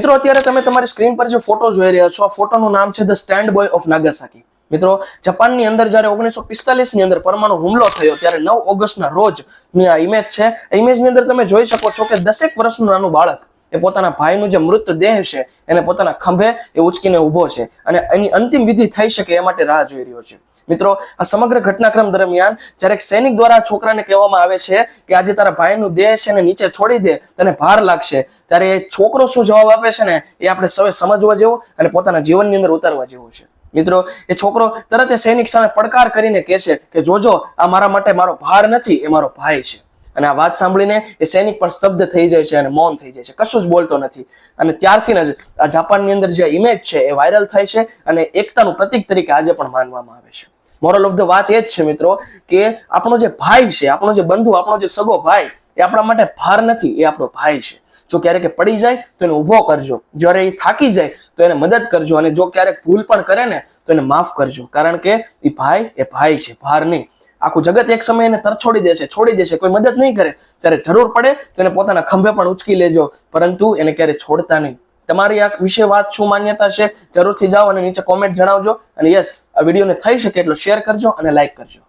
મિત્રો, અત્યારે તમે તમારી સ્ક્રીન પર જે ફોટો જોઈ રહ્યા છો, આ ફોટોનું નામ છે the stand boy of Nagasaki મિત્રો, જપાનની અંદર જ્યારે ઓગણીસો પિસ્તાલીસની અંદર પરમાણુ હુમલો થયો, ત્યારે નવ ઓગસ્ટના રોજની આ ઇમેજ છે. ઇમેજ ઇમેજની અંદર તમે જોઈ શકો છો કે દસેક વર્ષનું નાનું બાળક એ પોતાના ભાઈનું જે મૃતદેહ છે, એને પોતાના ખંભે એ ઉચકીને ઊભો છે અને એની અંતિમ વિધિ થઈ શકે એ માટે રાહ જોઈ રહ્યો છે. મિત્રો, આ સમગ્ર ઘટનાક્રમ દરમિયાન જ્યારે એક સૈનિક દ્વારા છોકરાને કહેવામાં આવે છે કે આજે તારા ભાઈનું દેહ છે ને નીચે છોડી દે, તને ભાર લાગશે, ત્યારે એ છોકરો શું જવાબ આપે છે ને એ આપણે સૌએ સમજવા જેવો અને પોતાના જીવનની અંદર ઉતારવા જેવો છે. મિત્રો, એ છોકરો તરત એ સૈનિક સામે પડકાર કરીને કહે છે કે, જોજો, આ મારા માટે મારો ભાર નથી, એ મારો ભાઈ છે. અને આ વાત સાંભળીને એ સૈનિક પણ સ્તબ્ધ થઈ જાય છે અને મૌન થઈ જાય છે. કશું જ બોલતો નથી. અને ત્યારથી જ આ જાપાનની અંદર જે ઇમેજ છે એ વાયરલ થાય છે અને એકતાનું પ્રતીક તરીકે આજે પણ માનવામાં આવે છે. મોરલ ઓફ ધ વાત એ જ છે મિત્રો કે આપણો જે ભાઈ છે, આપણો જે બંધુ, આપણો જે સગો ભાઈ એ આપણા માટે ભાર નથી, એ આપણો ભાઈ છે. જો ક્યારેક પડી જાય તો એને ઊભો કરજો. જ્યારે એ થાકી જાય તો એને મદદ કરજો અને જો ક્યારેક ભૂલ પણ કરે ને તો એને માફ કરજો. કારણ કે એ ભાઈ એ ભાઈ છે, ભાર નહીં. આખું જગત એક સમય એને તરછોડી દેશે છોડી દેશે કોઈ મદદ નહીં કરે, ત્યારે જરૂર પડે તો એને પોતાના ખંભે પણ ઉચકી લેજો. પરંતુ એને ક્યારે છોડતા નહીં. તમારી આ વિશે વાત શું માન્યતા છે? જરૂરથી જાઓ અને નીચે કોમેન્ટ જણાવજો. અને યસ આ વિડીયોને થઈ શકે એટલો શેર કરજો અને લાઈક કરજો.